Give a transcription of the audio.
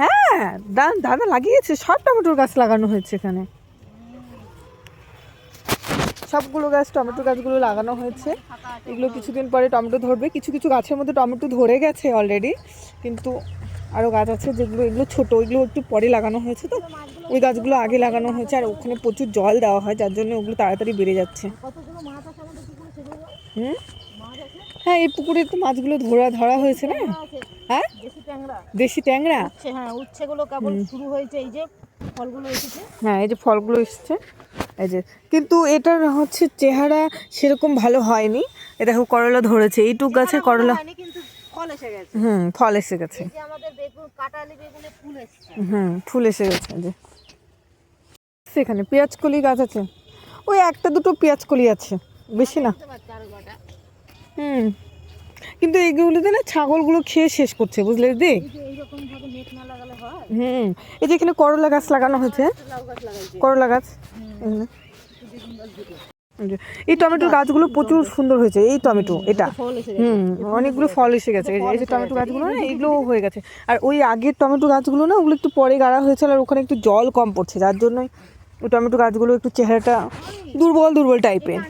হ্যাঁ দাদা লাগিয়েছে, সব টমেটোর গাছ লাগানো হয়েছে এখানে। সবগুলো গাছ টমেটো গাছগুলো লাগানো হয়েছে। এগুলো কিছুদিন পরে টমেটো ধরবে। কিছু কিছু গাছের মধ্যে টমেটো ধরে গেছে অলরেডি কিন্তু আরও গাছ আছে যেগুলো এগুলো ছোটো ওইগুলো একটু পরে লাগানো হয়েছে তো। ওই গাছগুলো আগে লাগানো হয়েছে, আর ওখানে প্রচুর জল দেওয়া হয়, যার জন্য ওগুলো তাড়াতাড়ি বেড়ে যাচ্ছে। হুম? হ্যাঁ এই পুকুরে তো মাছগুলো ধরা ধরা হয়েছে না? হ্যাঁ? দেশি ট্যাংরা। দেশি ট্যাংরা? উচ্ছে হ্যাঁ উচ্ছেগুলো কেবল শুরু হয়েছে এই যে ফলগুলো এসেছে। হ্যাঁ এই যে ফলগুলো এসেছে এই যে। কিন্তু এটার হচ্ছে চেহারা সেরকম ভালো হয়নি। এ দেখো করলা ধরেছে এইটুক গাছে করলা হয়নি কিন্তু ফল এসে গেছে। হুম ফল এসে গেছে। আমাদের বেগুন কাটালি বেগুনে ফুল এসছে। হুম ফুল এসে গেছে যে। সেখানে পেঁয়াজ কলি গাছ আছে। ওই একটা দুটো পেঁয়াজ কলি আছে বেশি না। হুম। কিন্তু এইগুলোতে না ছাগলগুলো খেয়ে শেষ করছে বুঝলে দিদি? হয়? হুম। এই যে এখানে করলা গাছ লাগানো হয়েছে। লাগাইছে করলা গাছ। এই। টমেটোর গাছগুলো প্রচুর সুন্দর হয়েছে এই টমেটো এটা। হুম অনেকগুলো ফল এসে গেছে। এই যে- টমেটো গাছগুলো না এইগুলো হয়ে গেছে। আর ওই আগের টমেটো গাছগুলো না ওগুলো একটু পরে গাড়া হয়েছিল আর ওখানে একটু জল কম পড়ছে যার জন্যই ওই টমেটো গাছগুলো একটু চেহারাটা দুর্বল দুর্বল টাইপের